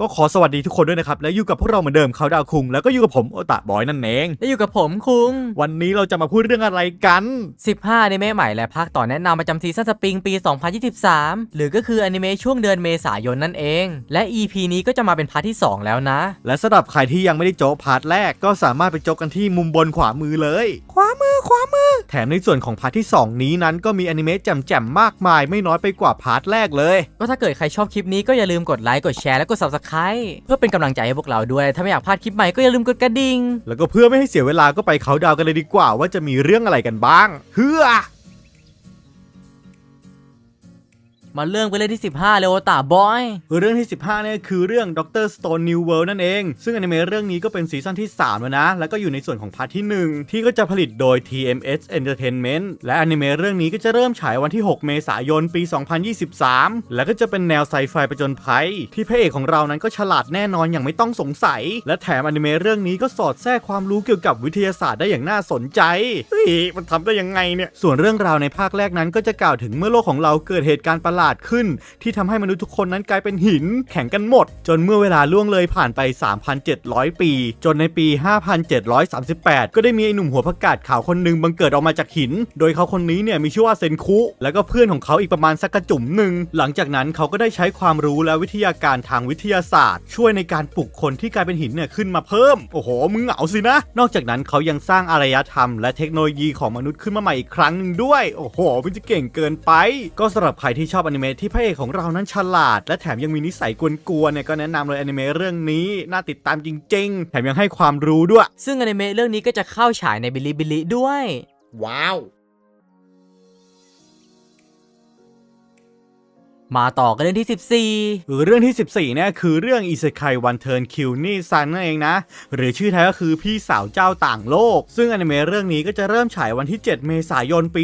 ก็ขอสวัสดีทุกคนด้วยนะครับ และอยู่กับพวกเราเหมือนเดิมเขาดาวคุง แล้วก็อยู่กับผมโอตะบอยนั่นเองและอยู่กับผมคุง วันนี้เราจะมาพูดเรื่องอะไรกัน 15อนิเมะใหม่และภาคต่อแนะนำประจำซีซั่นสปริงปี 2023 หรือก็คืออนิเมะช่วงเดือนเมษายนนั่นเอง และ EP นี้ก็จะมาเป็นพาร์ทที่ 2 แล้วนะ และสำหรับใครที่ยังไม่ได้โจ๊กพาร์ทแรกก็สามารถไปโจ๊กกันที่มุมบนขวามือเลย ขวามือขวามือ แถมในส่วนของพาร์ทที่ 2 นี้นั้นก็มีอนิเมะแจ่มๆมากมาย ไม่น้อยไปกว่าพาร์ทแรกเลย ก็ถ้าเกิดใครชอบคลิปนี้ก็อย่าลืมกดไลค์กดแชร์และกด Subscribe เพื่อเป็นกำลังใจให้พวกเราด้วย ถ้าไม่อยากพลาดคลิปใหม่ก็อย่าลืมกดกระดิ่ง แล้วก็เพื่อไม่ให้เสียเวลาก็ไปเขาน์ดาวน์กันเลยดีกว่า ว่าจะมีเรื่องอะไรกันบ้าง เฮือ มาเรื่องไปเลยที่ 15 เลยโอตาบอย เรื่องที่ 15เนี่ยคือเรื่อง Doctor Stone New World นั่นเอง ซึ่งอนิเมะเรื่องนี้ก็เป็นซีซั่นที่ 3 แล้วนะ แล้วก็อยู่ในส่วนของพาร์ทที่ 1 ที่ก็จะผลิตโดย TMS Entertainment และอนิเมะเรื่องนี้ก็จะเริ่มฉายวันที่ 6 เมษายนปี 2023 แล้วก็จะเป็นแนวไซไฟประจนภัย ที่พระเอกของเรานั้นก็ฉลาดแน่นอนอย่างไม่ต้องสงสัย และแถมอนิเมะเรื่องนี้ก็สอดแทรกความรู้เกี่ยวกับวิทยาศาสตร์ได้อย่างน่าสนใจเฮ้ยมันทำได้ยังไงเนี่ยส่วนเรื่องราวในภาคแรกนั้นก็จะกล่าวถึงเมื่อโลกของเราเกิดเหตุการณ์ประหลาดขึ้น ที่ทำให้มนุษย์ทุกคนนั้นกลายเป็นหินแข็งกันหมด จนเมื่อเวลาล่วงเลยผ่านไป 3,700 ปี จนในปี 5738 ก็ได้มีไอ้หนุ่มหัวผักกาดขาวคนหนึ่งบังเกิดออกมาจากหิน โดยเขาคนนี้เนี่ยมีชื่อว่าเซนคุ แล้วก็เพื่อนของเขาอีกประมาณสักกระจุ่มหนึ่งหลังจากนั้นเขาก็ได้ใช้ความรู้และวิทยาการทางวิทยาศาสตร์ ช่วยในการปลุกคนที่กลายเป็นหินเนี่ยขึ้นมาเพิ่มโอ้โหมึงเหงาสินะ นอกจากนั้นเขายังสร้างอารยธรรม และเทคโนโลยีของมนุษย์ขึ้นมาใหม่อีกครั้งหนึ่งด้วยโอ้โหมันจะเก่งเกินไป ก็สำหรับใครที่ชอบอนิเมะที่พระเอกของเรานั้นฉลาด และแถมยังมีนิสัยกวนๆเนี่ยก็แนะนำเลยอนิเมะเรื่องนี้น่าติดตามจริง ๆ แถมยังให้ความรู้ด้วย ซึ่งอนิเมะเรื่องนี้ก็จะเข้าฉายในบิลิบิลิด้วย ว้าว มาต่อกันเรื่องที่เรื่องที่ 14เนี่ยคือเรื่องอิเซไควันเทิร์นคิวนี่ซันนั่นเองนะ หรือชื่อไทยก็คือพี่สาวเจ้าต่างโลก ซึ่งอนิเมะเรื่องนี้ก็จะเริ่มฉายวันที่ 7 เมษายนปี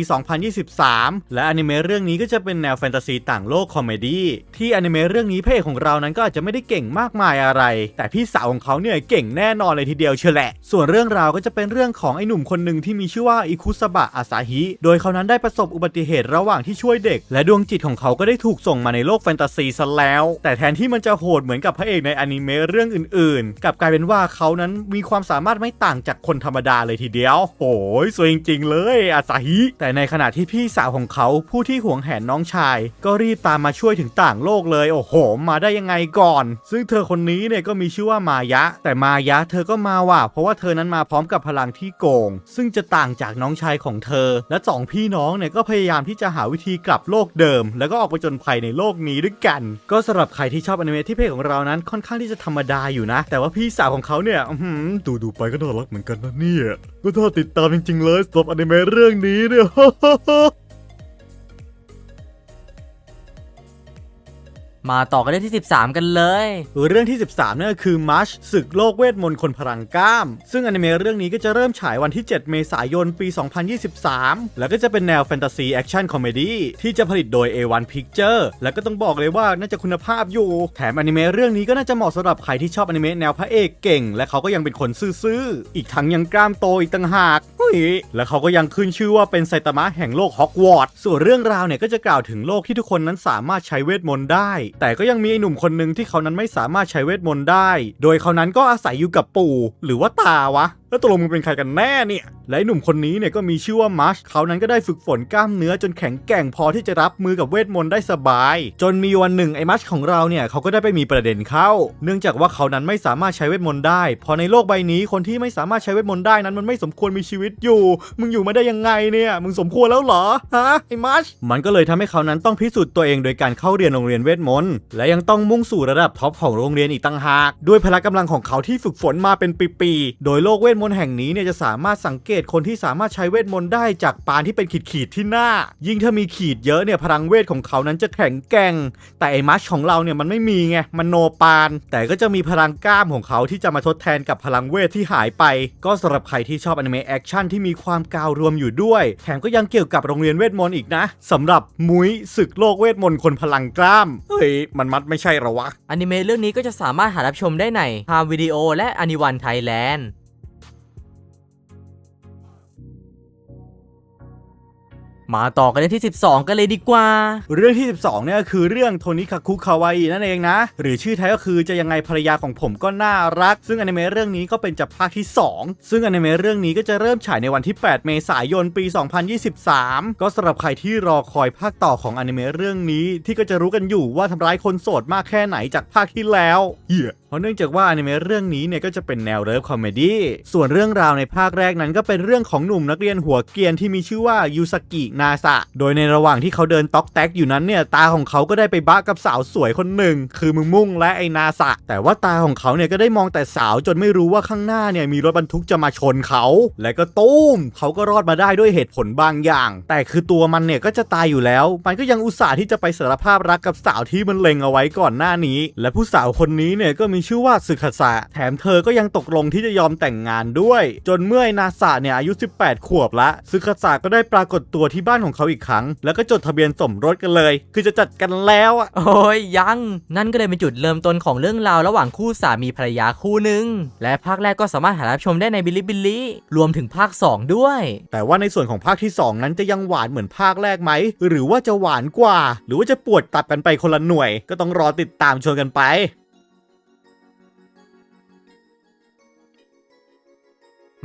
2023 และอนิเมะเรื่องนี้ก็จะเป็นแนวแฟนตาซีต่างโลกคอมเมดี้ที่อนิเมะเรื่องนี้พระเอกของเรานั้นก็อาจจะไม่ได้เก่งมากมายอะไร แต่พี่สาวของเขาเนี่ยเก่งแน่นอนเลยทีเดียวเชียวแหละ ส่วนเรื่องราวก็จะเป็นเรื่องของไอ้หนุ่มคนหนึ่งที่มีชื่อว่าอิคุสบะอาซาฮิโดยเขานั้นได้ประสบอุบัติเหตุระหว่างที่ช่วยเด็ก และดวงจิตของเขาก็ได้ถูกส่งมาในโลกแฟนตาซีซะแล้ว แต่แทนที่มันจะโหดเหมือนกับพระเอกในอนิเมะเรื่องอื่นๆกลับกลายเป็นว่าเขานั้นมีความสามารถไม่ต่างจากคนธรรมดาเลยทีเดียว โอ้ยสวยจริงๆเลยอาซาฮิ แต่ในขณะที่พี่สาวของเขาผู้ที่หวงแหนน้องชาย ก็รีบตามมาช่วยถึงต่างโลกเลย โอ้โห มาได้ยังไงก่อน ซึ่งเธอคนนี้เนี่ยก็มีชื่อว่ามายะ แต่มายะเธอก็มาว่ะเพราะว่าเธอนั้นมาพร้อมกับพลังที่โกง ซึ่งจะต่างจากน้องชายของเธอ และสองพี่น้องเนี่ยก็พยายามที่จะหาวิธีกลับโลกเดิม แล้วก็ออกไปจนภัยในโลกนี้ด้วยกัน ก็สำหรับใครที่ชอบอนิเมะที่เพศของเรานั้นค่อนข้างที่จะธรรมดาอยู่นะ แต่ว่าพี่สาวของเขาเนี่ยดูดูไปก็น่ารักเหมือนกันนะเนี่ยก็ถ้าติดตามจริงๆเลยสำหรับอนิเมะเรื่องนี้เนี่ย มาต่อกันเรื่องที่ 13 กันเลย เรื่องที่ 13เนี่ยคือมัชศึกโลกเวทมนต์คนพลังกล้าม ซึ่งอนิเมะเรื่องนี้ก็จะเริ่มฉายวันที่ 7 เมษายนปี 2023 แล้วก็จะเป็นแนวแฟนตาซีแอคชั่นคอมเมดี้ที่จะผลิตโดย A1 Picture แล้วก็ต้องบอกเลยว่าน่าจะคุณภาพอยู่ แถมอนิเมะเรื่องนี้ก็น่าจะเหมาะสำหรับใครที่ชอบอนิเมะแนวพระเอกเก่ง และเขาก็ยังเป็นคนซื่อๆอีกทั้งยังกล้ามโตอีกต่างหากแล้วเขาก็ยังขึ้นชื่อว่าเป็นไซตามะแห่งโลกฮอกวอตส์ส่วนเรื่องราวเนี่ยก็จะกล่าวถึงโลกที่ทุกคนนั้นสามารถใช้เวทมนต์ได้แต่ก็ยังมีไอ้หนุ่มคนหนึ่งที่เขานั้นไม่สามารถใช้เวทมนต์ได้ โดยเขานั้นก็อาศัยอยู่กับปู่ หรือว่าตาวะ แล้วตกลงมึงเป็นใครกันแน่เนี่ยและหนุ่มคนนี้เนี่ยก็มีชื่อว่ามัชเขานั้นก็ได้ฝึกฝนกล้ามเนื้อจนแข็งแกร่งพอที่จะรับมือกับเวทมนต์ได้สบาย จนมีวันหนึ่งไอ้มัชของเราเนี่ยเขาก็ได้ไปมีประเด็นเข้า เนื่องจากว่าเขานั้นไม่สามารถใช้เวทมนต์ได้ พอในโลกใบนี้คนที่ไม่สามารถใช้เวทมนต์ได้นั้นมันไม่สมควรมีชีวิตอยู่ มึงอยู่มาได้ยังไงเนี่ย มึงสมควรแล้วเหรอฮะไอ้มัชมันก็เลยทำให้เขานั้นต้องพิสูจน์ตัวเองโดยการเข้าเรียนโรงเรียนเวทมนต์และยังต้องมุ่งสู่ระดับท็อปของโรงเรียนอีกต่างหากด้วยพละกำลังของเขาที่ฝึกฝนมาเป็นปีๆโดยโลกเวทมนต์แห่งนี้เนี่ยจะสามารถสังเกตคนที่สามารถใช้เวทมนต์ได้จากปานที่เป็นขีดๆที่หน้า ยิ่งถ้ามีขีดเยอะเนี่ยพลังเวทของเขานั้นจะแข็งแกร่ง แต่ไอ้มัชของเราเนี่ยมันไม่มีไงมันโนปาน แต่ก็จะมีพลังกล้ามของเขาที่จะมาทดแทนกับพลังเวทที่หายไป ก็สำหรับใครที่ชอบอนิเมะแอคชั่นที่มีความกาวรวมอยู่ด้วย แถมก็ยังเกี่ยวกับโรงเรียนเวทมนต์อีกนะสำหรับมุ้ยศึกโลกเวทมนต์คนพลังกล้ามเฮ้ยมันมัดไม่ใช่หรอวะอนิเมะเรื่องนี้ก็จะสามารถหารับชมได้ในพามวิดีโอและอนิวันไทยแลนด์ มาต่อกันเรื่องที่ 12 กันเลยดีกว่า เรื่องที่ 12เนี่ยคือเรื่องโทนิคาคุคาวาอินั่นเองนะ หรือชื่อไทยก็คือจะยังไงภรรยาของผมก็น่ารัก ซึ่งอนิเมะเรื่องนี้ก็เป็นจากภาคที่ 2 ซึ่งอนิเมะเรื่องนี้ก็จะเริ่มฉายในวันที่ 8 เมษายนปี 2023 ก็สำหรับใครที่รอคอยภาคต่อของอนิเมะเรื่องนี้ที่ก็จะรู้กันอยู่ว่าทำร้ายคนโสดมากแค่ไหนจากภาคที่แล้วเหี้ยเพราะเนื่องจากว่าอนิเมะเรื่องนี้เนี่ยก็จะเป็นแนวเลิฟคอมเมดี้ส่วนเรื่องราวในภาคแรกนั้นก็เป็นเรื่องของหนุ่มนักเรียนหัวเกรียนที่มีชื่อว่ายูสกินาซะโดยในระหว่างที่เขาเดินต๊อกแต๊กอยู่นั้นเนี่ยตาของเขาก็ได้ไปบ้ากับสาวสวยคนหนึ่ง คือมึงมุ่งและไอ้นาซะแต่ว่าตาของเขาเนี่ยก็ได้มองแต่สาวจนไม่รู้ว่าข้างหน้าเนี่ยมีรถบรรทุกจะมาชนเขา และก็ตุ้มเขาก็รอดมาได้ด้วยเหตุผลบางอย่าง แต่คือตัวมันเนี่ยก็จะตายอยู่แล้ว มันก็ยังอุตส่าห์ที่จะไปสารภาพรักกับสาวที่มันเล็งเอาไว้ก่อนหน้านี้ และผู้สาวคนนี้เนี่ยก็มีชื่อว่าสึคาสะแถมเธอก็ยังตกลงที่จะยอมแต่งงานด้วย จนเมื่อไอ้นาซาเนี่ยอายุ 18 ขวบละสึคาสะก็ได้ปรากฏตัวที่บ้านของเขาอีกครั้ง แล้วก็จดทะเบียนสมรสกันเลย คือจะจัดกันแล้วอะโอ้ยยัง นั่นก็เลยเป็นจุดเริ่มต้นของเรื่องราวระหว่างคู่สามีภรรยาคู่หนึ่งและภาคแรกก็สามารถหารับชมได้ในบิลิบิลิรวมถึงภาค 2 ด้วย แต่ว่าในส่วนของภาคที่ 2 นั้นจะยังหวานเหมือนภาคแรกไหม หรือว่าจะหวานกว่า หรือว่าจะปวดตับกันไปคนละหน่วย ก็ต้องรอติดตามชมกันไป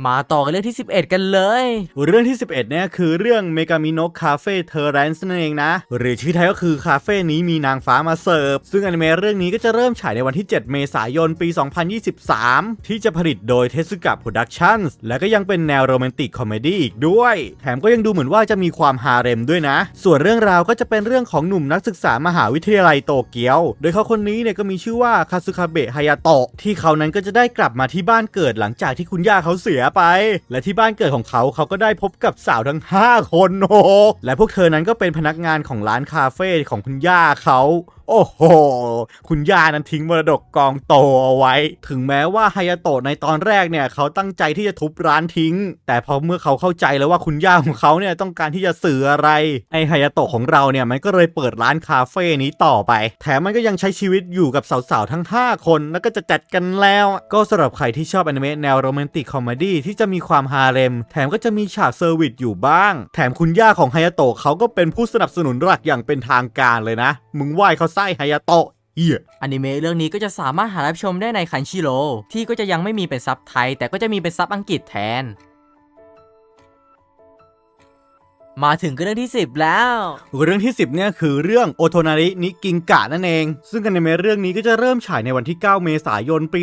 มาต่อกันเรื่องที่ 11 กันเลย เรื่องที่ 11เนี่ยคือเรื่องเมกามิโนะคาเฟ่เทอร์เรนซ์นั่นเองนะ หรือชื่อไทยก็คือคาเฟ่นี้มีนางฟ้ามาเสิร์ฟ ซึ่งอนิเมะเรื่องนี้ก็จะเริ่มฉายในวันที่ 7 เมษายนปี 2023 ที่จะผลิตโดยเทสึกะโปรดักชั่นส์และก็ยังเป็นแนวโรแมนติกคอมเมดี้อีกด้วย แถมก็ยังดูเหมือนว่าจะมีความฮาเร็มด้วยนะ ส่วนเรื่องราวก็จะเป็นเรื่องของหนุ่มนักศึกษามหาวิทยาลัยโตเกียว โดยเขาคนนี้เนี่ยก็มีชื่อว่าคาซึคาเบะฮายาโตะที่เขานั้นก็จะได้กลับมาที่บ้านเกิดหลังจากที่คุณย่าเขาเสียไป และที่บ้านเกิดของเขาเขาก็ได้พบกับสาวทั้ง 5 คนโอ้โหและพวกเธอนั้นก็เป็นพนักงานของร้านคาเฟ่ของคุณย่าเขาโอ้โห คุณย่านั้นทิ้งมรดกกองโตเอาไว้ ถึงแม้ว่าฮายาโตะในตอนแรกเนี่ย เขาตั้งใจที่จะทุบร้านทิ้ง แต่พอเมื่อเขาเข้าใจแล้วว่าคุณย่าของเขาเนี่ยต้องการที่จะสื่ออะไร ไอฮายาโตะของเราเนี่ยมันก็เลยเปิดร้านคาเฟ่นี้ต่อไป แถมมันก็ยังใช้ชีวิตอยู่กับสาวๆทั้ง 5 คน แล้วก็จะจัดกันแล้ว ก็สำหรับใครที่ชอบอนิเมะแนวโรแมนติกคอมเมดี้ที่จะมีความฮาเร็ม แถมก็จะมีฉากเซอร์วิสอยู่บ้าง แถมคุณย่าของไฮยาโตะเขาก็เป็นผู้สนับสนุนหลักอย่างเป็นทางการเลยนะ มึงไหว้เขาไส้ฮยาโตะเหี้ยอนิเมะเรื่องนี้ก็จะสามารถหารับชมได้ในคันชิโร่ที่ก็จะยังไม่มีเป็นซับไทย แต่ก็จะมีเป็นซับอังกฤษแทน มาถึงก็เรื่องที่ 10 แล้ว เรื่องที่ 10 เนี่ยคือเรื่องโอโทนารินิกิงกะนั่นเอง ซึ่งอนิเมะเรื่องนี้ก็จะเริ่มฉายในวันที่ 9 เมษายนปี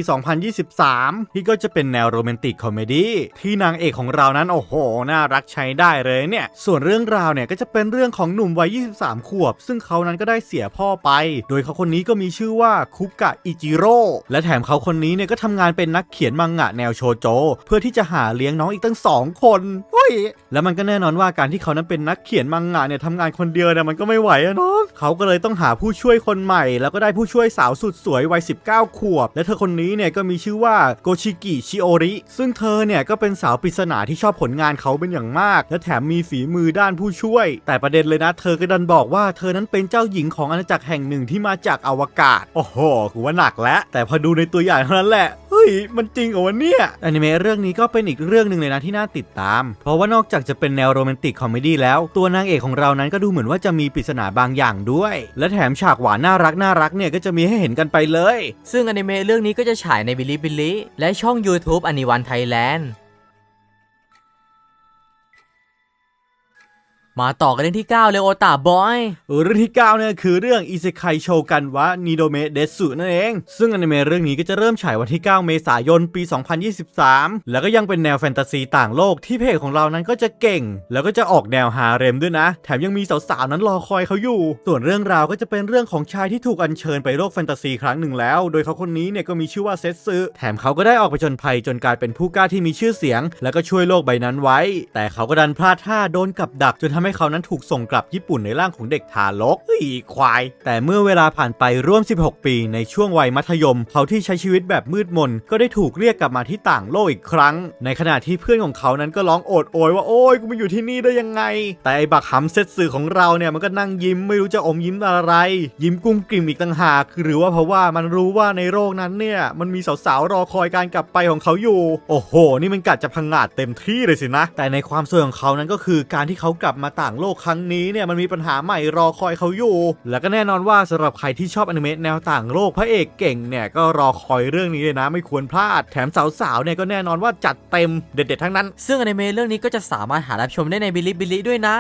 2023 ที่ก็จะเป็นแนวโรแมนติกคอมเมดี้ที่นางเอกของเรานั้น โอ้โห น่ารักใช้ได้เลยเนี่ย ส่วนเรื่องราวเนี่ยก็จะเป็นเรื่องของหนุ่มวัย 23 ขวบ ซึ่งเขานั้นก็ได้เสียพ่อไป โดยเขาคนนี้ก็มีชื่อว่าคุกะอิจิโร่และแถมเขาคนนี้เนี่ยก็ทำงานเป็นนักเขียนมังงะแนวโชโจ เพื่อที่จะหาเลี้ยงน้องอีกตั้งสองคนเฮ้ยแล้วมันก็แน่นอนว่าการที่เขานั้นเป็นนักเขียนมังงะเนี่ยทำงานคนเดียวเนี่ยมันก็ไม่ไหวอะเนาะเขาก็เลยต้องหาผู้ช่วยคนใหม่ แล้วก็ได้ผู้ช่วยสาวสุดสวยวัย 19 ขวบ และเธอคนนี้เนี่ยก็มีชื่อว่าโกชิกิชิโอริ ซึ่งเธอเนี่ยก็เป็นสาวปริศนาที่ชอบผลงานเขาเป็นอย่างมาก และแถมมีฝีมือด้านผู้ช่วย แต่ประเด็นเลยนะ เธอก็ดันบอกว่าเธอนั้นเป็นเจ้าหญิงของอาณาจักรแห่งหนึ่งที่มาจากอวกาศ โอ้โหกูว่าหนักแล้ว แต่พอดูในตัวอย่างเท่านั้นแหละเฮ้ย มันจริงเหรอวะเนี่ยอนิเมะเรื่องนี้ก็เป็นอีกเรื่องหนึ่งเลยนะที่น่าติดตาม เพราะว่านอกจากจะเป็นแนวโรแมนติกคอมเมดแล้ว ตัวนางเอกของเรานั้นก็ดูเหมือนว่าจะมีปริศนาบางอย่างด้วย และแถมฉากหวานน่ารักน่ารักเนี่ยก็จะมีให้เห็นกันไปเลย ซึ่งอนิเมะเรื่องนี้ก็จะฉายในบิลิบิลิและช่อง YouTube อนิวันไทยแลนด์ มาต่อกันเรื่องที่ 9 เลยโอตาบอยเรื่องที่ 9 เนี่ยคือเรื่องอิเซไคโชกันวะนิโดเมเดสุนั่นเอง ซึ่งอนิเมะเรื่องนี้ก็จะเริ่มฉายวันที่ 9 เมษายน ปี 2023 แล้วก็ยังเป็นแนวแฟนตาซีต่างโลกที่เพจของเรานั้นก็จะเก่ง แล้วก็จะออกแนวฮาเร็มด้วยนะ แถมยังมีสาวๆนั้นรอคอยเขาอยู่ ส่วนเรื่องราวก็จะเป็นเรื่องของชายที่ถูกอัญเชิญไปโลกแฟนตาซีครั้งหนึ่งแล้ว โดยเขาคนนี้เนี่ยก็มีชื่อว่าเซซึแถมเขาก็ได้ออกไปจนภัยจนกลายเป็นผู้กล้าที่มีชื่อเสียง แล้วก็ช่วยโลกใบนั้นไว้ แต่เขาก็ดันพลาดท่าโดนกับดักจนทำให้เขานั้นถูกส่งกลับญี่ปุ่นในร่างของเด็กทารกเฮ้ยควาย แต่เมื่อเวลาผ่านไปร่วม 16 ปี ในช่วงวัยมัธยม เขาที่ใช้ชีวิตแบบมืดมน ก็ได้ถูกเรียกกลับมาที่ต่างโลกอีกครั้ง ในขณะที่เพื่อนของเขานั้นก็ร้องโอดโอยว่าโอ้ยกูมาอยู่ที่นี่ได้ยังไง แต่ไอ้บักฮัมเซตสื่อของเราเนี่ยมันก็นั่งยิ้มไม่รู้จะอมยิ้มอะไร ยิ้มกุ้มกลิ่มอีกต่างหากหรือว่าเพราะว่ามันรู้ว่าในโลกนั้นเนี่ยมันมีสาวๆรอคอยการกลับไปของเขาอยู่ โอ้โห นี่มันกัดจะพังงาดเต็มที่เลยสินะ แต่ในความสวยของเขานั้นก็คือการที่เขากลับมาต่างโลกครั้งนี้เนี่ยมันมีปัญหาใหม่รอคอยเขาอยู่ แล้วก็แน่นอนว่าสำหรับใครที่ชอบอนิเมะแนวต่างโลกพระเอกเก่งเนี่ยก็รอคอยเรื่องนี้เลยนะไม่ควรพลาด แถมสาวๆเนี่ยก็แน่นอนว่าจัดเต็มเด็ดๆทั้งนั้น ซึ่งอนิเมะเรื่องนี้ก็จะสามารถหารับชมได้ในบิลิบิลิด้วยนะ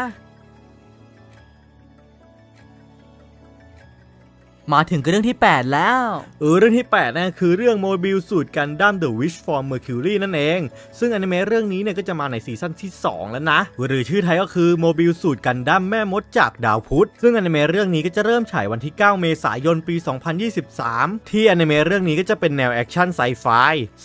มาถึงกันเรื่องที่ 8 แล้ว เออเรื่องที่ 8นะคือเรื่องโมบิลสูตรกันดั้ม The Wish for Mercury นั่นเอง ซึ่งอนิเมะเรื่องนี้เนี่ยก็จะมาในซีซั่นที่ 2 แล้วนะ หรือชื่อไทยก็คือโมบิลสูตรกันดั้มแม่มดจากดาวพุธ ซึ่งอนิเมะเรื่องนี้ก็จะเริ่มฉายวันที่ 9 เมษายนปี 2023 ที่อนิเมะเรื่องนี้ก็จะเป็นแนวแอคชั่นไซไฟ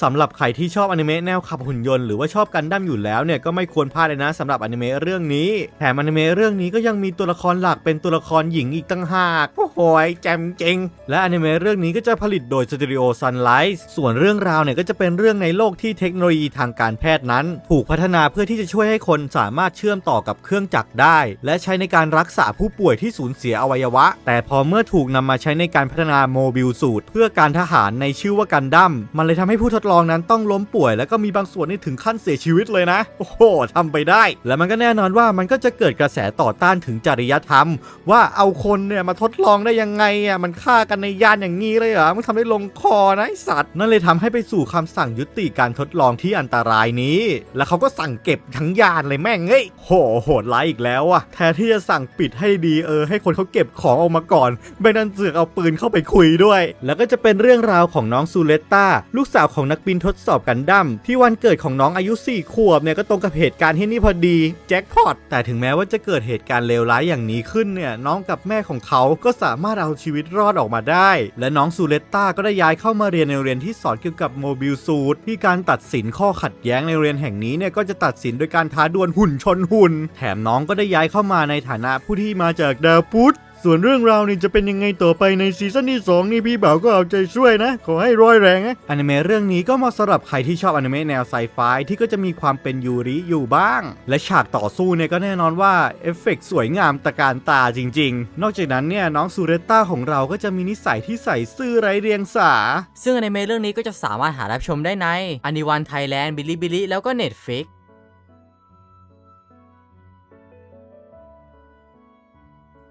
สำหรับใครที่ชอบอนิเมะแนวขับหุ่นยนต์หรือว่าชอบกันดั้มอยู่แล้วเนี่ยก็ไม่ควรพลาดเลยนะสำหรับอนิเมะเรื่องนี้แถมอนิเมะเรื่องนี้ก็ยังมีตัวละครหลักเป็นตัวละครหญิงอีกตั้งหากโอ้โหยแจมจริงและอนิเมะเรื่องนี้ก็จะผลิตโดยสตูดิโอ Sunlight ส่วนเรื่องราวเนี่ยก็จะเป็นเรื่องในโลกที่เทคโนโลยีทางการแพทย์นั้น ถูกพัฒนาเพื่อที่จะช่วยให้คนสามารถเชื่อมต่อกับเครื่องจักรได้ และใช้ในการรักษาผู้ป่วยที่สูญเสียอวัยวะ แต่พอเมื่อถูกนำมาใช้ในการพัฒนาโมบิลสูตร เพื่อการทหารในชื่อว่ากันดั้มมันเลยทำให้ผู้ทดลองนั้นต้องล้มป่วย แล้วก็มีบางส่วนนี่ถึงขั้นเสียชีวิตเลยนะ โอ้โหทำไปได้ และมันก็แน่นอนว่ามันก็จะเกิดกระแสต่อต้านถึงจริยธรรม ว่าเอาคนเนี่ยมาทดลองได้ยังไงอะมันฆ่ากันในยานอย่างนี้เลยเหรอ มันทำได้ลงคอนะไอสัตว์ นั่นเลยทำให้ไปสู่คำสั่งยุติการทดลองที่อันตรายนี้ แล้วเขาก็สั่งเก็บทั้งยานเลยแม่งเฮ้ยโหโหดร้ายอีกแล้วอะแทนที่จะสั่งปิดให้ดีเออ ให้คนเขาเก็บของออกมาก่อนไม่นั่นเสือกเอาปืนเข้าไปคุยด้วย แล้วก็จะเป็นเรื่องราวของน้องซูเลตตาลูกสาวของนักบินทดสอบกันดั้มที่วันเกิดของน้องอายุ4ขวบเนี่ยก็ตรงกับเหตุการณ์ที่นี่พอดีแจ็คพอตแต่ถึงแม้ว่าจะเกิดเหตุการณ์เลวร้ายอย่างนี้ขึ้นเนี่ยน้องกับแม่ของเขาก็สามารถเอาชีวิตรอดออกมาได้ และน้องซูเลตตาก็ได้ย้ายเข้ามาเรียนในโรงเรียนที่สอนเกี่ยวกับโมบิลสูตรที่การตัดสินข้อขัดแย้งในโรงเรียนแห่งนี้เนี่ยก็จะตัดสินโดยการท้าดวลหุ่นชนหุ่น แถมน้องก็ได้ย้ายเข้ามาในฐานะผู้ที่มาจากดาวพุธ ส่วนเรื่องราวนี่จะเป็นยังไงต่อไปในซีซั่นที่ 2 นี่พี่บ่าวก็เอาใจช่วยนะ ขอให้ร้อยแรงนะอนิเมะเรื่องนี้ก็เหมาะสำหรับใครที่ชอบอนิเมะแนวไซไฟที่ก็จะมีความเป็นยูริอยู่บ้าง และฉากต่อสู้เนี่ยก็แน่นอนว่าเอฟเฟกต์สวยงามตะการตาจริง ๆ นอกจากนั้นเนี่ยน้องซูเรตต้าของเราก็จะมีนิสัยที่ใส่ซื่อไร้เรียงสา ซึ่งอนิเมะเรื่องนี้ก็จะสามารถหารับชมได้ในอนิวันไทยแลนด์บิลิบิลิแล้วก็ Netflix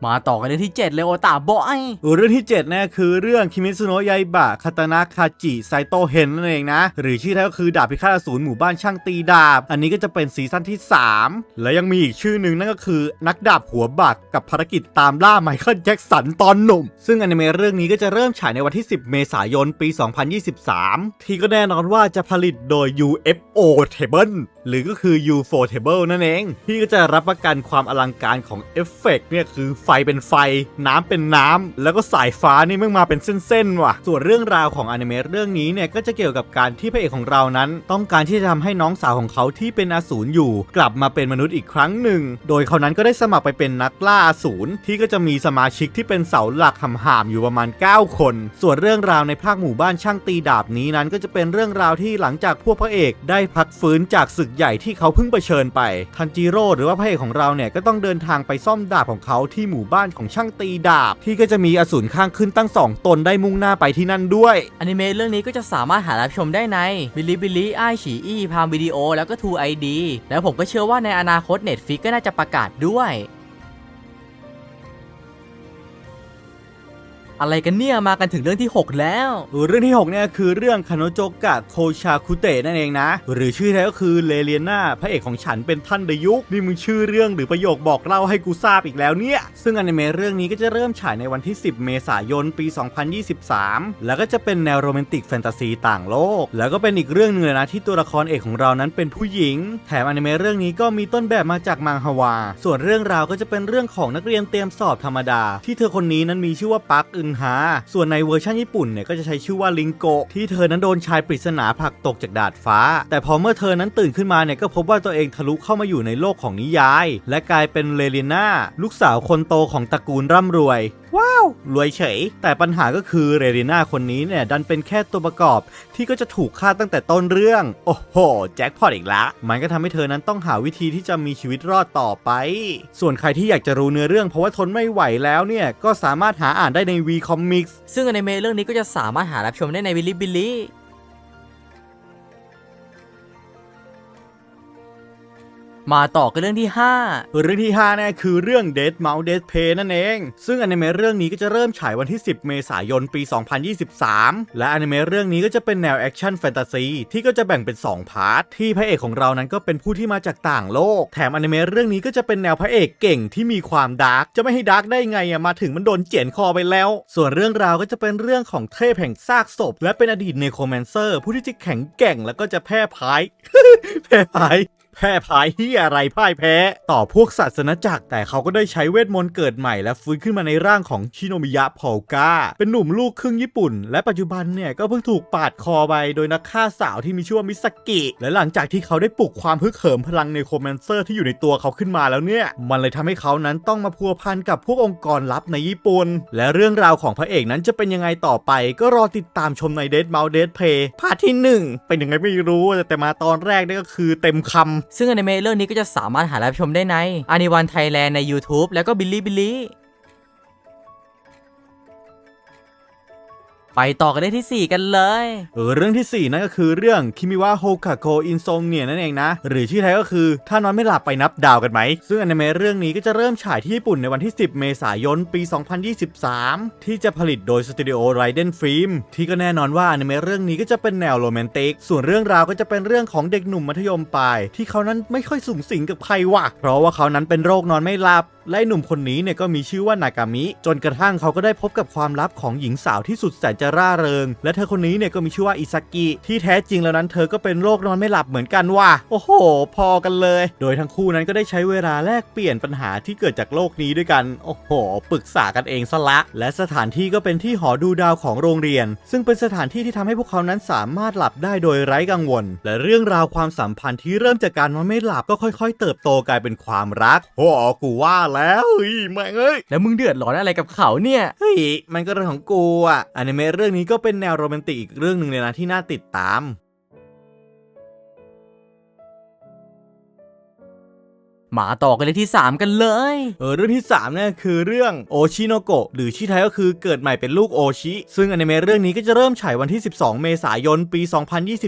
มาต่อกันเรื่องที่ 7 เลยโอตาบอยเรื่องที่7นะคือเรื่องคิมิซุโนะยายบะคาตานะคาจิไซโตเฮนนั่นเองนะ หรือชื่อแท้ก็คือดาบพิฆาตอสูรหมู่บ้านช่างตีดาบ อันนี้ก็จะเป็นซีซั่นที่ 3 และยังมีอีกชื่อหนึ่งนั่นก็คือ นักดาบหัวบักกับภารกิจตามล่าไมเคิลแจ็คสันตอนหนุ่ม ซึ่งอนิเมะเรื่องนี้ก็จะเริ่มฉายในวันที่ 10 เมษายนปี 2023 ที่ก็แน่นอนว่าจะผลิตโดย UFO Table หรือก็คือ UFO Table นั่นเองที่ก็จะรับประกันความอลังการของเอฟเฟกเนี่ยคือไฟเป็นไฟ น้ำเป็นน้ำแล้วก็สายฟ้านี่มึงมาเป็นเส้นๆว่ะ ส่วนเรื่องราวของอนิเมะเรื่องนี้เนี่ยก็จะเกี่ยวกับการที่พระเอกของเรานั้น ต้องการที่จะทำให้น้องสาวของเขาที่เป็นอสูรอยู่ กลับมาเป็นมนุษย์อีกครั้งหนึ่ง โดยเขานั้นก็ได้สมัครไปเป็นนักล่าอสูรที่ก็จะมีสมาชิกที่เป็นเสาหลักหำหามอยู่ประมาณ 9 คน ส่วนเรื่องราวในภาคหมู่บ้านช่างตีดาบนี้นั้น ก็จะเป็นเรื่องราวที่หลังจากพวกพระเอกได้พักฟื้นจากศึกใหญ่ที่เขาเพิ่งเผชิญไปทันจิโร่หรือว่าพระเอกของเราเนี่ยก็ต้องเดินทางไปซ่อมดาบของเขาที่หมูู่่บ้านของช่างตีดาบ ที่ก็จะมีอสูรข้างขึ้นตั้งสองตนได้มุ่งหน้าไปที่นั่นด้วยอนิเมะเรื่องนี้ก็จะสามารถหารับชมได้ในบิลิบิลิไอฉีอีพามวิดีโอแล้วก็ทูไอดีแล้วผมก็เชื่อว่าในอนาคต Netflix ก็น่าจะประกาศด้วย อะไรกันเนี่ยมากันถึงเรื่องที่ 6 แล้วเรื่องที่ 6 เนี่ยคือเรื่องคานโจกะโคชาคุเตะนั่นเองนะ หรือชื่อแท้ก็คือเลเลียนาพระเอกของฉันเป็นท่านเดยุคนี่มึงชื่อเรื่องหรือประโยคบอกเล่าให้กูทราบอีกแล้วเนี่ย ซึ่งอนิเมะเรื่องนี้ก็จะเริ่มฉายในวันที่ 10 เมษายนปี 2023 แล้วก็จะเป็นแนวโรแมนติกแฟนตาซีต่างโลก แล้วก็เป็นอีกเรื่องหนึ่งเลยนะที่ตัวละครเอกของเรานั้นเป็นผู้หญิง แถมอนิเมะเรื่องนี้ก็มีต้นแบบมาจากมังฮวา ส่วนเรื่องราวก็จะเป็นเรื่องของนักเรียนเตรียมสอบธรรมดา ที่เธอคนนี้นั้นมีชื่อว่าปักอึนฮา ส่วนในเวอร์ชันญี่ปุ่นเนี่ยก็จะใช้ชื่อว่าลิงโกะที่เธอนั้นโดนชายปริศนาผลักตกจากดาดฟ้า แต่พอเมื่อเธอนั้นตื่นขึ้นมาเนี่ยก็พบว่าตัวเองทะลุเข้ามาอยู่ในโลกของนิยาย และกลายเป็นเลเลียนาลูกสาวคนโตของตระกูลร่ำรวย ว้าว รวยเฉย แต่ปัญหาก็คือเรลิน่าคนนี้เนี่ยดันเป็นแค่ตัวประกอบ ที่ก็จะถูกฆ่าตั้งแต่ต้นเรื่อง โอ้โห แจ็คพอตอีกละ มันก็ทำให้เธอนั้นต้องหาวิธีที่จะมีชีวิตรอดต่อไป ส่วนใครที่อยากจะรู้เนื้อเรื่องเพราะว่าทนไม่ไหวแล้วเนี่ยก็สามารถหาอ่านได้ในคอมิกส์ซึ่งอนิเมะเรื่องนี้ก็จะสามารถหารับชมได้ในบิลิบิลิ มาต่อกันเรื่องที่เรื่องที่5นี่คือเรื่อง Dead Mouse Dead Pay นั่นเอง ซึ่งอนิเมะเรื่องนี้ก็จะเริ่มฉายวันที่ 10 เมษายนปี 2023 และอนิเมะเรื่องนี้ก็จะเป็นแนวแอคชั่นแฟนตาซีที่ก็จะแบ่งเป็น 2 พาร์ท ที่พระเอกของเรานั้นก็เป็นผู้ที่มาจากต่างโลก แถมอนิเมะเรื่องนี้ก็จะเป็นแนวพระเอกเก่งที่มีความดาร์กจะไม่ให้ดาร์กได้ไงอะมาถึงมันโดนเจียนคอไปแล้ว ส่วนเรื่องราวก็จะเป็นเรื่องของเทพแห่งซากศพ และเป็นอดีตเนโครแมนเซอร์ ผู้ที่จะแข็งแกร่งแล้วก็จะแพร่พายแพร่พาย แพร่พายที่อะไรพ่ายแพ้ ต่อพวกศาสนจักรแต่เขาก็ได้ใช้เวทมนต์เกิดใหม่และฟื้นขึ้นมาในร่างของชิโนมิยะพอลกาเป็นหนุ่มลูกครึ่งญี่ปุ่น และปัจจุบันเนี่ยก็เพิ่งถูกปาดคอไปโดยนักฆ่าสาวที่มีชื่อว่ามิสกิ และหลังจากที่เขาได้ปลุกความฮึกเหิมพลังในโคแมนเซอร์ที่อยู่ในตัวเขาขึ้นมาแล้วเนี่ย มันเลยทำให้เขานั้นต้องมาพัวพันกับพวกองค์กรลับในญี่ปุ่น และเรื่องราวของพระเอกนั้นจะเป็นยังไงต่อไป ก็รอติดตามชมใน Dead Mouse Dead Play ภาคที่หนึ่งเป็นยังไงไม่รู้แต่มาตอนแรกนี่ก็คือเต็มคำ5ซึ่งอนิเมะเรื่องนี้ก็จะสามารถหารับชมได้ในอนิวันไทยแลนด์ใน YouTube แล้วก็บิลลี่บิลลี่ ไปต่อกันได้ที่ 4 กันเลย เออเรื่องที่ 4 นั่นก็คือเรื่องคิมิวะโฮคาโกอินซงเนี่ยนั่นเองนะ หรือชื่อไทยก็คือ ถ้านอนไม่หลับไปนับดาวกันไหม ซึ่งอนิเมะเรื่องนี้ก็จะเริ่มฉายที่ญี่ปุ่นในวันที่ 10 เมษายนปี 2023 ที่จะผลิตโดยสตูดิโอไรเดนฟิล์มที่ก็แน่นอนว่าอนิเมะเรื่องนี้ก็จะเป็นแนวโรแมนติก ส่วนเรื่องราวก็จะเป็นเรื่องของเด็กหนุ่มมัธยมปลายที่เขานั้นไม่ค่อยสูงสิงกับใครว่ะเพราะว่าเขานั้นเป็นโรคนอนไม่หลับและหนุ่มคนนี้เนี่ยก็มีชื่อว่านากามิ จนกระทั่งเขาก็ได้พบกับความลับของหญิงสาวที่สุดแสนจะร่าเริง และเธอคนนี้เนี่ยก็มีชื่อว่าอิซากิที่แท้จริงแล้วนั้นเธอก็เป็นโรคนอนไม่หลับเหมือนกันว่ะโอ้โห พอกันเลย โดยทั้งคู่นั้นก็ได้ใช้เวลาแลกเปลี่ยนปัญหาที่เกิดจากโลกนี้ด้วยกันโอ้โหปรึกษากันเองซะละ และสถานที่ก็เป็นที่หอดูดาวของโรงเรียน ซึ่งเป็นสถานที่ที่ทำให้พวกเขานั้นสามารถหลับได้โดยไร้กังวล และเรื่องราวความสัมพันธ์ที่เริ่มจากการนอนไม่หลับก็ค่อยๆ เติบโตกลายเป็นความรักโอ้กูว่าแล้วเฮ้ยแม่งเอ้ยแล้วมึงเดือดร้อนอะไรกับเขาเนี่ยเฮ้ยมันก็เรื่องของกูอะอนิเมะเรื่องนี้ก็เป็นแนวโรแมนติกอีกเรื่องหนึ่งเลยนะที่น่าติดตาม มาต่อกันเลยที่ 3 กันเลย เออเรื่องที่3เนี่ยคือเรื่องโอชิโนโกะหรือชื่อไทยก็คือเกิดใหม่เป็นลูกโอชิ ซึ่งอนิเมะเรื่องนี้ก็จะเริ่มฉายวันที่ 12 เมษายนปี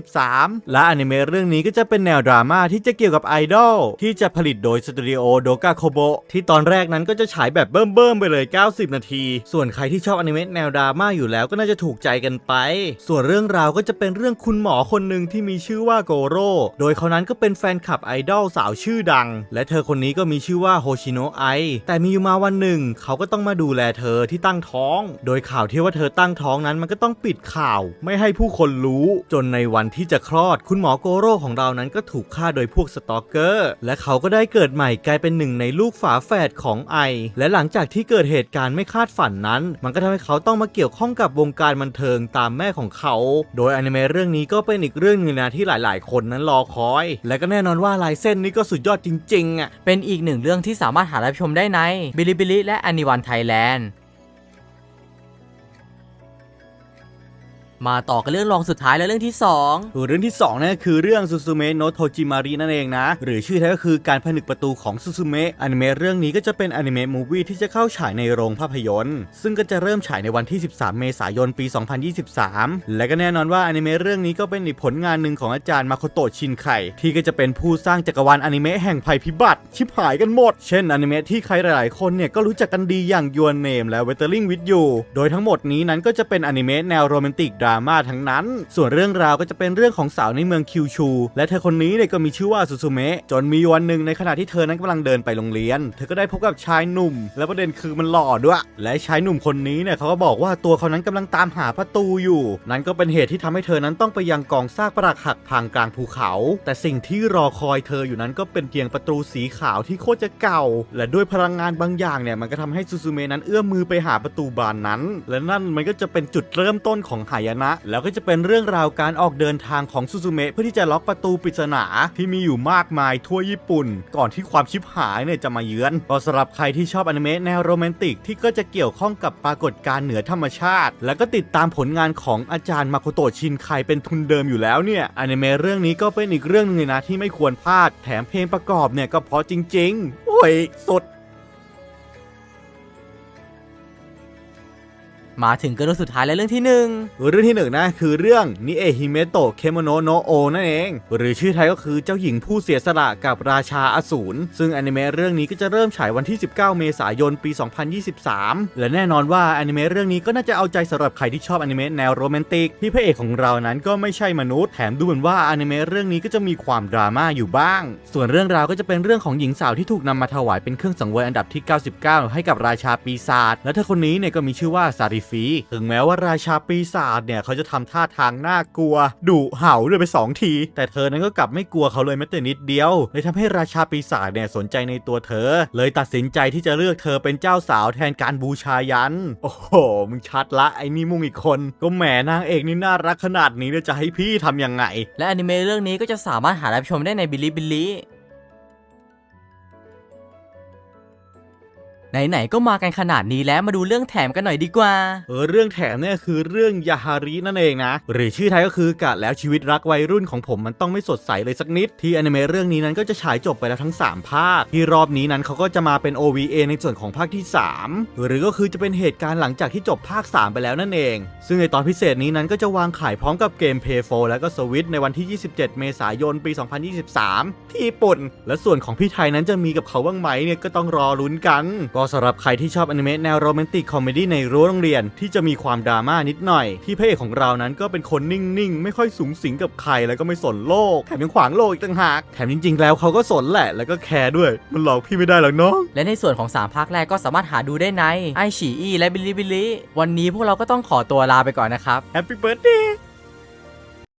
2023 และอนิเมะเรื่องนี้ก็จะเป็นแนวดราม่าที่จะเกี่ยวกับไอดอลที่จะผลิตโดยสตูดิโอโดกาโคโบที่ตอนแรกนั้นก็จะฉายแบบเบิ่มๆไปเลย 90 นาที ส่วนใครที่ชอบอนิเมะแนวดราม่าอยู่แล้วก็น่าจะถูกใจกันไป ส่วนเรื่องราวก็จะเป็นเรื่องคุณหมอคนหนึ่งที่มีชื่อว่าโกโร่โดยเขานั้นก็เป็นแฟนคลับไอดอลสาวชื่อดัง และเธธอคนนี้ก็มีชื่อว่าโฮชิโนะไอ แต่มีอยู่มาวันหนึ่ง เขาก็ต้องมาดูแลเธอที่ตั้งท้อง โดยข่าวที่ว่าเธอตั้งท้องนั้นมันก็ต้องปิดข่าว ไม่ให้ผู้คนรู้ จนในวันที่จะคลอด คุณหมอโกโร่ของเรานั้นก็ถูกฆ่าโดยพวกสตอกเกอร์ และเขาก็ได้เกิดใหม่กลายเป็นหนึ่งในลูกฝาแฝดของไอ และหลังจากที่เกิดเหตุการณ์ไม่คาดฝันนั้น มันก็ทำให้เขาต้องมาเกี่ยวข้องกับวงการบันเทิงตามแม่ของเขา โดยอนิเมะเรื่องนี้ก็เป็นอีกเรื่องหนึ่งนะที่หลาย ๆ คนนั้นรอคอย และก็แน่นอนว่าลายเส้นนี้ก็สุดยอดจริงๆอะเป็นอีกหนึ่งเรื่องที่สามารถหารับชมได้ในบิลิบิลิและอนิวันไทยแลนด์ มาต่อกันเรื่องรองสุดท้ายและเรื่องที่2เรื่องที่2นั่นก็คือเรื่องซูซูเมะโนโทจิมารินั่นเองนะ หรือชื่อแท้ก็คือการผนึกประตูของซูซูเมะอนิเมะเรื่องนี้ก็จะเป็นอนิเมะมูวี่ที่จะเข้าฉายในโรงภาพยนตร์ ซึ่งก็จะเริ่มฉายในวันที่ 13 เมษายนปี 2023 และก็แน่นอนว่าอนิเมะเรื่องนี้ก็เป็นอีกผลงานหนึ่งของอาจารย์มาโคโตะชินไคที่ก็จะเป็นผู้สร้างจักรวาลอนิเมะแห่งภัยพิบัติ ชิบหายกันหมด เช่นอนิเมะที่ใครหลาย ๆ คนเนี่ยก็รู้จักกันดีอย่าง Your Name และ Weathering with You โดยทั้งหมดนี้นั้นก็จะเป็นอนิเมะแนวโรแมนติกดราม่าทั้งนั้น ส่วนเรื่องราวก็จะเป็นเรื่องของสาวในเมืองคิวชู และเธอคนนี้เนี่ยก็มีชื่อว่าซูซูเมะจนมีวันหนึ่งในขณะที่เธอนั้นกำลังเดินไปโรงเรียน เธอก็ได้พบกับชายหนุ่ม และประเด็นคือมันหล่อด้วย และชายหนุ่มคนนี้เนี่ยเขาก็บอกว่าตัวเขานั้นกำลังตามหาประตูอยู่ นั่นก็เป็นเหตุที่ทำให้เธอนั้นต้องไปยังกองซากปรักหักพังกลางภูเขา แต่สิ่งที่รอคอยเธออยู่นั้นก็เป็นเพียงประตูสีขาวที่โคตรจะเก่า และด้วยพลังงานบางอย่างเนี่ยมันก็ทำให้ซูซูเมะนั้นเอื้อมมือไปหาประตูบานนั้น และนั่นมันก็จะเป็นจุดเริ่มต้นของหายนะแล้วก็จะเป็นเรื่องราวการออกเดินทางของซูซูเมะเพื่อที่จะล็อกประตูปริศนาที่มีอยู่มากมายทั่วญี่ปุ่น ก่อนที่ความชิบหายเนี่ยจะมาเยือนก็สำหรับใครที่ชอบอนิเมะแนวโรแมนติกที่ก็จะเกี่ยวข้องกับปรากฏการณ์เหนือธรรมชาติ แล้วก็ติดตามผลงานของอาจารย์มาโคโตะชินไคเป็นทุนเดิมอยู่แล้วเนี่ยอนิเมะเรื่องนี้ก็เป็นอีกเรื่องหนึงเลยนะที่ไม่ควรพลาดแถมเพลงประกอบเนี่ยก็เพราะจริง ๆ โอ้ยสด มาถึงกันเรื่องสุดท้ายและเรื่องที่หนึ่งเรื่องที่หนึ่งนะ คือเรื่องนิเอฮิเมโตะเคโมโนโนโอนั่นเอง หรือชื่อไทยก็คือเจ้าหญิงผู้เสียสละกับราชาอสูรซึ่งอนิเมะเรื่องนี้ก็จะเริ่มฉายวันที่ 19 เมษายนปี 2023 และแน่นอนว่าอนิเมะเรื่องนี้ก็น่าจะเอาใจสำหรับใครที่ชอบอนิเมะแนวโรแมนติกที่พระเอกของเรานั้นก็ไม่ใช่มนุษย์แถมดูเหมือนว่าอนิเมะเรื่องนี้ก็จะมีความดราม่าอยู่บ้าง ส่วนเรื่องราวก็จะเป็นเรื่องของหญิงสาวที่ถูกนำมาถวายเป็นเครื่องสังเวยอันดับที่ 99 ให้กับราชาปีศาจและเธอคนนี้เนี่ยก็มีชื่อว่าซาริฟีถึงแม้ว่าราชาปีศาจเนี่ยเขาจะทำท่าทางน่ากลัวดุเห่าด้วยไปสองที แต่เธอนั้นก็กลับไม่กลัวเขาเลยแม้แต่นิดเดียว เลยทำให้ราชาปีศาจเนี่ยสนใจในตัวเธอ เลยตัดสินใจที่จะเลือกเธอเป็นเจ้าสาวแทนการบูชายัน โอ้โห มึงชัดละไอ้นี่มุ่งอีกคน ก็แหมนางเอกนี่น่ารักขนาดนี้จะให้พี่ทำยังไง และอนิเมะเรื่องนี้ก็จะสามารถหารับชมได้ในบิลิบิลิ ไหนๆก็มากันขนาดนี้แล้วมาดูเรื่องแถมกันหน่อยดีกว่า เออเรื่องแถมเนี่ยคือเรื่องยาฮารินั่นเองนะ หรือชื่อไทยก็คือกะแล้วชีวิตรักวัยรุ่นของผมมันต้องไม่สดใสเลยสักนิด ที่อนิเมะเรื่องนี้นั้นก็จะฉายจบไปแล้วทั้ง 3 ภาค ที่รอบนี้นั้นเขาก็จะมาเป็น OVA ในส่วนของภาคที่ 3 หรือก็คือจะเป็นเหตุการณ์หลังจากที่จบภาค 3 ไปแล้วนั่นเอง ซึ่งในตอนพิเศษนี้นั้นก็จะวางขายพร้อมกับเกม p a y 4แล้วก็สวิตในวันที่ 27 เมษายนปี 2023 ที่ญี่ปุ่น และส่วนของพี่ไทยนั้นจะมีกับเขาบ้างไหมเนี่ยก็ต้องรอลุ้นกันก็สำหรับใครที่ชอบอนิเมะแนวโรแมนติกคอมเมดี้ในรั้วโรงเรียนที่จะมีความดราม่านิดหน่อย ที่พระเอกของเรานั้นก็เป็นคนนิ่งๆ ไม่ค่อยสูงสิงกับใครแล้วก็ไม่สนโลกแถมยังขวางโลกอีกต่างหาก แถมจริงๆ แล้วเขาก็สนแหละแล้วก็แคร์ด้วย มันหลอกพี่ไม่ได้หรอกน้อง และในส่วนของ 3 ภาคแรกก็สามารถหาดูได้ในไอฉีอีและบิลิบิลิวันนี้พวกเราก็ต้องขอตัวลาไปก่อนนะครับแฮ